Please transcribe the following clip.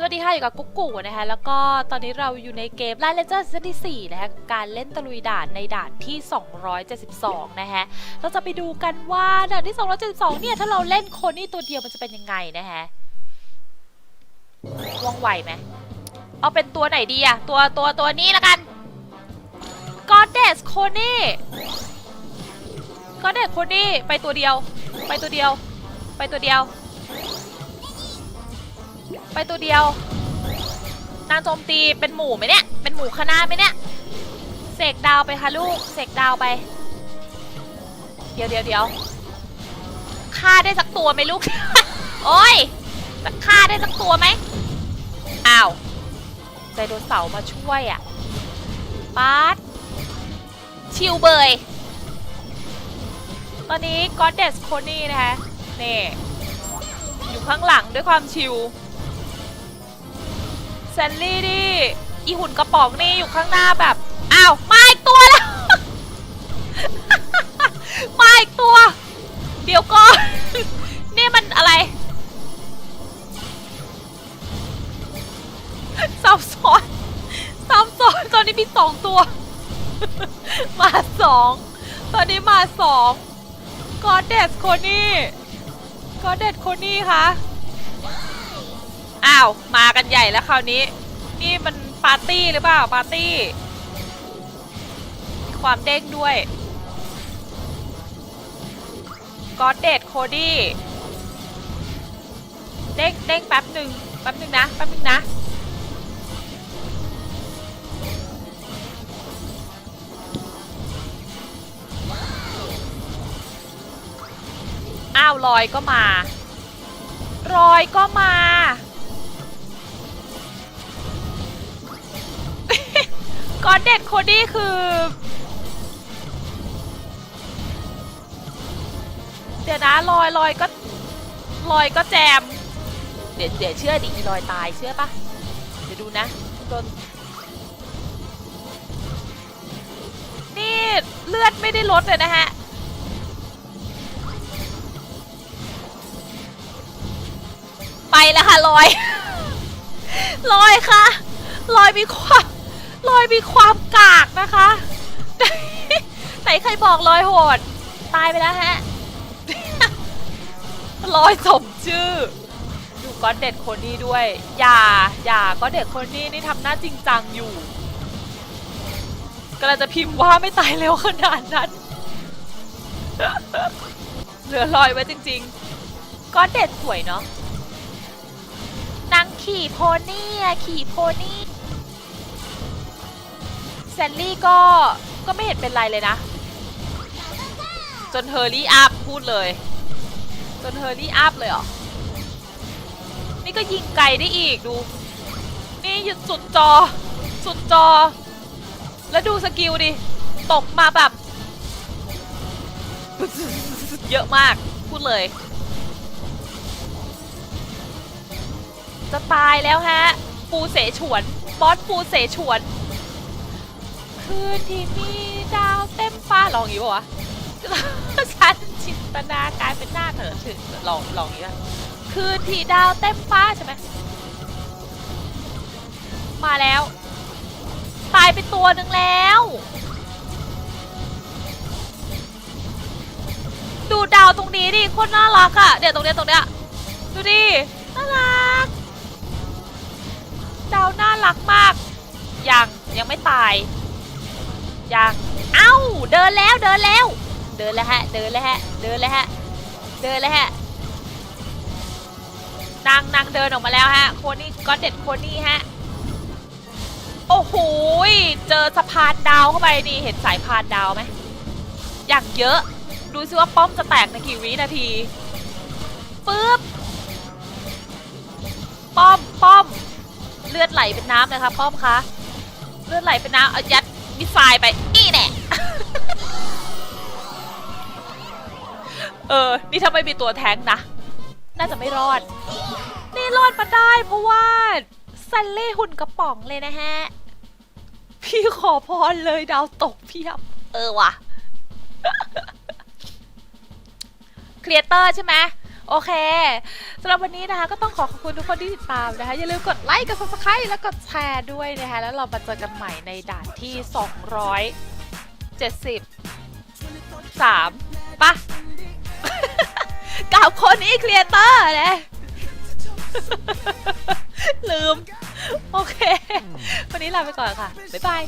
สวัสดีค่ะอยู่กับกุ๊กกูนะคะแล้วก็ตอนนี้เราอยู่ในเกม l ล n เลเจอร์ซีซั่นที่4นะคะการเล่นตะลุยด่านในด่านที่ 272 นะคะเราจะไปดูกันว่าด่านที่ 272 เนี่ย ถ้าเราเล่นคนนี่ตัวเดียวมันจะเป็นยังไงนะคะว่องไวไหมเอาเป็นตัวไหนดีอะตัวตัวตัวนี้ละกัน Goddess โคนี่ Goddess โคนี่ไปตัวเดียว ไปตัวเดียว ไปตัวเดียว ไปตัวเดียว นางโจมตีเป็นหมู่ไหมเนี่ย เป็นหมู่คณะไหมเนี่ย เสกดาวไปค่ะลูก เสกดาวไป เดี๋ยวเดี๋ยวเดี๋ยวฆ่าได้สักตัวไหมลูก โอ้ยจะฆ่าได้สักตัวไหมอ้าวไดโนเสาร์มาช่วยอะปาร์ตชิวเบย ตอนนี้ก็เดสโคนี่นะคะนี่อยู่ข้างหลังด้วยความชิว ซนลี่ดิอีหุ่นกระป๋องนี่อยู่ข้างหน้าแบบ อ้าวมาอีกตัวแล้ว มาอีกตัว เดี๋ยวก่อน นี่มันอะไรซับซ้อนซับซ้อนตอนนี้มีสองตัว มาสองตอนนี้มาสองกอดเดสโคนี่กอดเดสโคนี่คะ อ้าว มากันใหญ่แล้วคราวนี้ นี่มันปาร์ตี้หรือเปล่า ปาร์ตี้มีความเด้งด้วยก็เดดโคดี้เด้งเด้งแป๊บหนึ่งแป๊บหนึ่งนะแป๊บหนึ่งนะอ้าวลอยก็มา รอยก็มา ก่อนเด็ดโคดี้คือ เดี๋ยวนะลอยลอยก็ลอยก็แจม เดี๋ยวเดี๋ยวเชื่อดิลอยตายเชื่อปะเดี๋ยวดูนะโดนนี่เลือดไม่ได้ลดเลยนะฮะไปแล้วค่ะลอย ลอยค่ะ ลอยมีความ ลอยมีความกากนะคะไหนใครบอกลอยโหด ตายไปแล้วฮะลอยสมชื่อ ดูก็เด็ดคนนี้ด้วย อย่า อย่าก็เด็ดคนนี้นี่ทำหน้าจริงจังอยู่กำลังจะพิมพ์ว่าไม่ตายเร็วขนาดนั้น เหลือลอยไว้จริง ๆก็เด็ดสวยเนาะนางขี่โพนี่อะขี่โพนี่ ซนลี่ก็ก็ไม่เห็นเป็นไรเลยนะ จนเฮอร์รี่อัพพูดเลย จนเฮอร์รี่อัพเลยเหรอ นี่ก็ยิงไกลได้อีกดู นี่หยุดสุดจอ สุดจอ แล้วดูสกิลดิ ตกมาแบบ เยอะมากพูดเลย จะตายแล้วฮะ ปูเสฉวน บอสปูเสฉวน คืนที่มีดาวเต็มฟ้าลองอย่างนี้ป่วะฉันจินตนาการเป็นหน้าเธอถึงลองลองอย่างนี้ป่ะคืนที่ดาวเต็มฟ้าใช่ไหมมาแล้ว ตายไปตัวหนึ่งแล้ว ดูดาวตรงนี้ดิโคตรน่ารักอะเดี๋ยวตรงเนี้ยตรงเนี้ยดูดิน่ารัก ดาวน่ารักมาก ยังยังไม่ตาย ยังเอ้า เดินแล้วเดินแล้ว เดินแล้วฮะ เดินแล้วฮะ เดินแล้วฮะ เดินแล้วฮะ นางนางเดินออกมาแล้วฮะ โคนี่ก็เด็ดโคนี่ฮะ โอ้โห เจอสะพานดาวเข้าไปนี่ เห็นสายพานดาวไหม อย่างเยอะ ดูซิว่าป้อมจะแตกในกี่วินาทีปึ๊บ ป้อมป้อม เลือดไหลเป็นน้ำเลยค่ะป้อมคะ เลือดไหลเป็นน้ำเอายัด มิสไซล์ไปนี่แน่เออ นี่ถ้าไม่มีตัวแท้งนะ น่าจะไม่รอด นี่รอดมาได้เพราะว่าซันเล่หุ่นกระป๋องเลยนะฮะ พี่ขอพรเลยดาวตกเพียบ เออว่ะครีเอเตอร์ใช่ไหมโอเค สำหรับวันนี้นะคะ ก็ต้องขอขอบคุณทุกคนที่ติดตามนะคะ อย่าลืมกดไลค์กด subscribe และกดแชร์ด้วยนะคะ แล้วเรามาเจอกันใหม่ในด่านที่ 270 3ปะกับคนนี้ครีเอเตอร์นะลืม โอเค วันนี้ลาไปก่อนค่ะ บ๊ายบาย